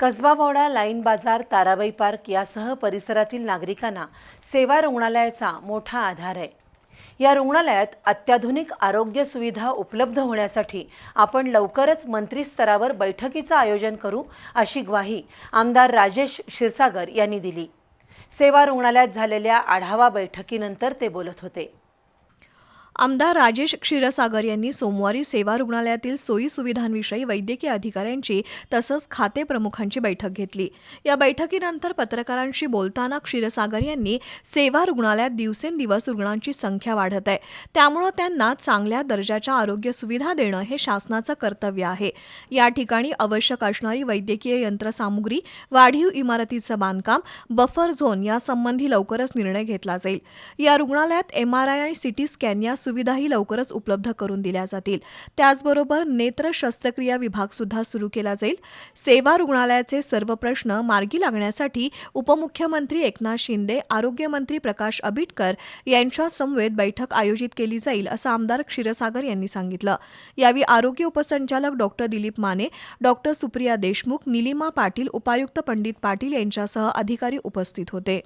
कसबावाडा line बाजार Tarabai park यासह परिसरातील नागरिकांना सेवा रुग्णालयाचा मोठा आधार आहे. या रुग्णालयात अत्याधुनिक आरोग्य सुविधा उपलब्ध होण्यासाठी आपण लवकरच मंत्रीस्तरावर बैठकीचं आयोजन करू अशी ग्वाही आमदार राजेश क्षीरसागर यांनी दिली. सेवा रुग्णालयात झालेल्या आढावा बैठकीनंतर ते बोलत होते. आमदार राजेश क्षीरसागर यांनी सोमवारी सेवा रुग्णालयातील सोयी सुविधांविषयी वैद्यकीय अधिकाऱ्यांची तसंच खाते प्रमुखांची बैठक घेतली. या बैठकीनंतर पत्रकारांशी बोलताना क्षीरसागर यांनी सेवा रुग्णालयात दिवसेंदिवस रुग्णांची संख्या वाढत आहे. त्यामुळं त्यांना चांगल्या दर्जाच्या आरोग्य सुविधा देणं हे शासनाचं कर्तव्य आहे. या ठिकाणी आवश्यक असणारी वैद्यकीय यंत्रसामुग्री वाढीव इमारतीचं बांधकाम बफर झोन यासंबंधी लवकरच निर्णय घेतला जाईल. या रुग्णालयात एम आर आय आणि सिटी स्कॅन या सुविधाही लवकरच उपलब्ध करून दिल्या जातील. त्याचबरोबर नेत्र शस्त्रक्रिया विभाग सुद्धा सुरू केला जाईल. सेवा रुग्णालयाचे सर्व प्रश्न मार्गी लागण्यासाठी उपमुख्यमंत्री एकनाथ शिंदे आरोग्यमंत्री प्रकाश आबिटकर यांच्या समवेत बैठक आयोजित केली जाईल असं आमदार क्षीरसागर यांनी सांगितलं. यावेळी आरोग्य उपसंचालक डॉक्टर दिलीप माने डॉक्टर सुप्रिया देशमुख निलिमा पाटील उपायुक्त पंडित पाटील यांच्यासह अधिकारी उपस्थित होते.